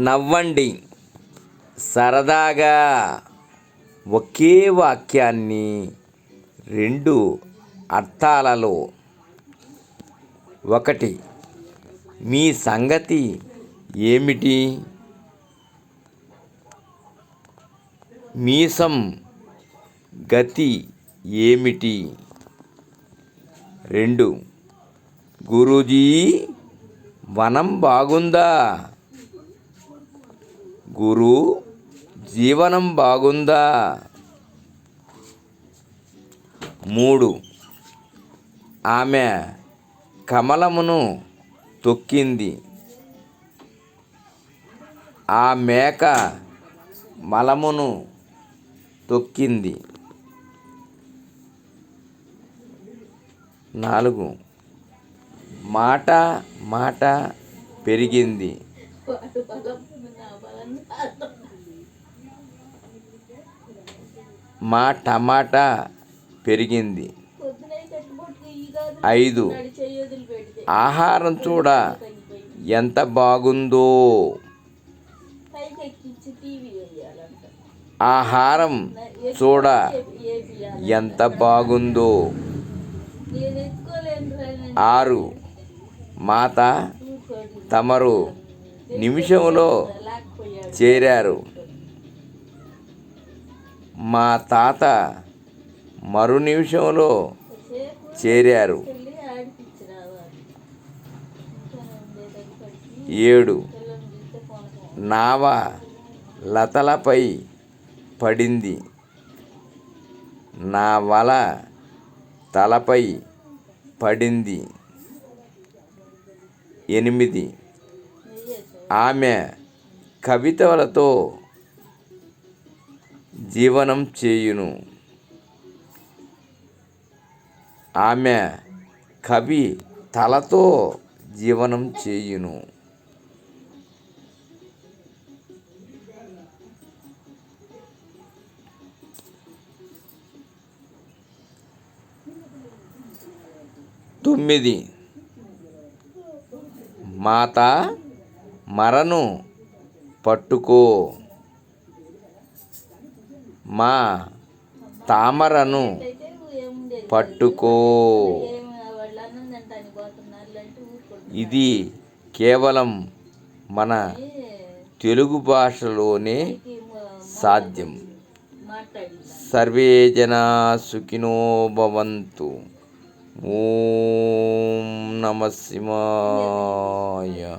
నవ్వండి. సరదాగా ఒకే వాక్యాన్ని రెండు అర్థాలలో. ఒకటి మీ సంగతి ఏమిటి? మీసం గతి ఏమిటి? రెండు గురూజీ వనం బాగుందా? గురు జీవనం బాగుందా? మూడు. ఆమె కమలమును తొక్కింది. ఆ మేక మలమును తొక్కింది. నాలుగు. మాట మాట పెరిగింది. మా టమాటా పెరిగింది. ఐదు. ఆహారం చూడ ఎంత బాగుందో. ఆహారం చూడ ఎంత బాగుందో. ఆరు. మాత తమరు నిమిషంలో చేరారు. మా తాత మరు నిమిషంలో చేరారు. ఏడు. నావ లతలపై పడింది. నా వల తలపై పడింది. ఎనిమిది. ఆమె కవితలతో జీవనం చేయును. ఆమె కవి తలతో జీవనం చేయును. తొమ్మిది. మాత మరను పట్టుకో. మా తామరను పట్టుకో. ఇది కేవలం మన తెలుగు భాషలోనే సాధ్యం. సర్వే జనా సుఖినో భవంతు. ఓం నమ శివాయ.